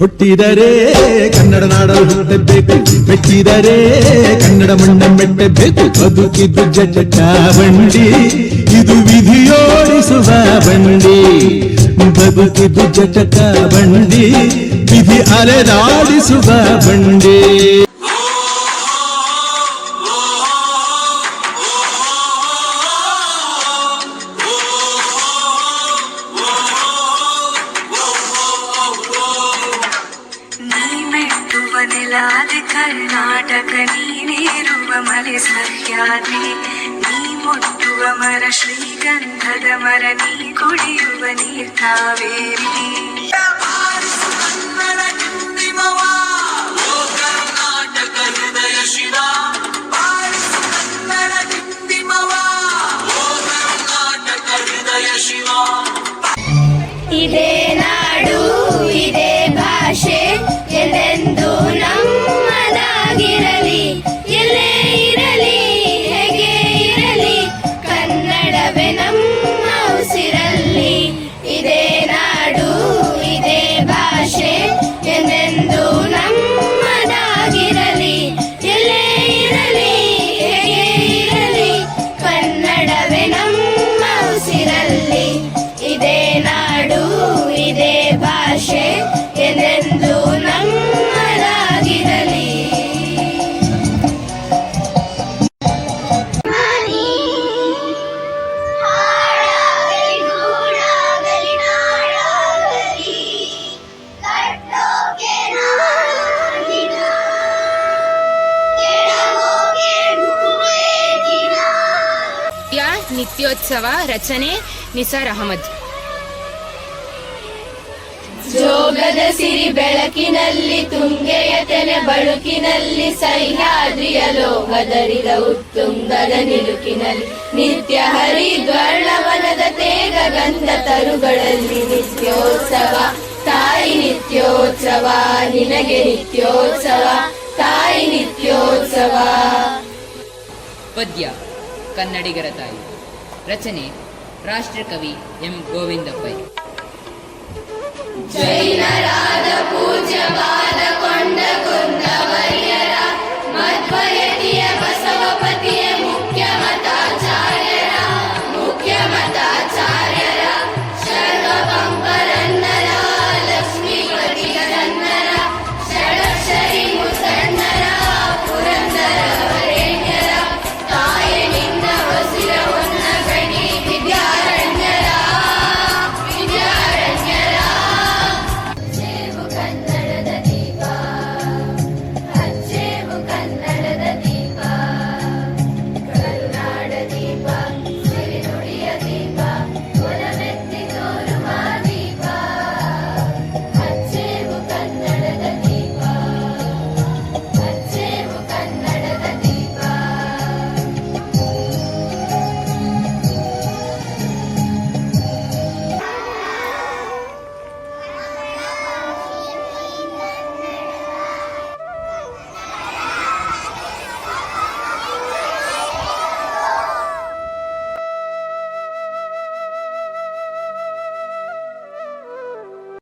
ಹುಟ್ಟಿದರೆ ಕನ್ನಡ ನಾಡಲು ಹುಟ್ಟಬೇಕು ಮೆಚ್ಚಿದರೆ ಕನ್ನಡ ಮಣ್ಣ ಮೆಟ್ಟಬೇಕು ಬದುಕಿದ್ದು ಜಟ ಬಂಡಿ ಇದು ವಿಧಿಯೋಡಿಸುವ ಬಂಡಿ ಬದುಕಿದ್ದು ಜಟಕ ಬಂಡಿ ವಿಧಿ ಅಲೆದಾಡಿಸುವ ಬಂಡಿ ನೆಲಾದ ಕರ್ನಾಟಕ, ನೀನೇರುವ ಮಲೆ ಸಹ್ಯಾದ್ರಿ. ನೀ ಮುಟ್ಟುವ ಮರ, ಶ್ರೀಗಂಧದ ಮರ, ನೀ ಕುಡಿಯುವ ನೀರ್ ಕಾವೇರಿ. ಇದೇ ನಾಡು, ಇದೇ ಭಾಷೆ. ನಿತ್ಯೋತ್ಸವ ರಚನೆ ನಿಸಾರ್ ಅಹಮದ್. ಜೋಗದ ಸಿರಿ ಬೆಳಕಿನಲ್ಲಿ ತುಂಗೆಯ ತೆನೆ ಬಳುಕಿನಲ್ಲಿ ಸಹ್ಯಾದ್ರಿಯ ಲೋಕದರಿದ ಉತ್ತುಂಗದ ನಿಲುಕಿನಲ್ಲಿ ನಿತ್ಯ ಹರಿದ್ವರ್ಣವನದ ತೇಗ ಗಂಧ ತರುಗಳಲ್ಲಿ ನಿತ್ಯೋತ್ಸವ ತಾಯಿ ನಿತ್ಯೋತ್ಸವ ನಿನಗೆ ನಿತ್ಯೋತ್ಸವ ತಾಯಿ ನಿತ್ಯೋತ್ಸವ. ಪದ್ಯ ಕನ್ನಡಿಗರ ತಾಯಿ. ರಚನೆ ರಾಷ್ಟ್ರಕವಿ ಎಂ ಗೋವಿಂದ ಪೈ ಜೈನರಾದ ಪೂಜ್ಯ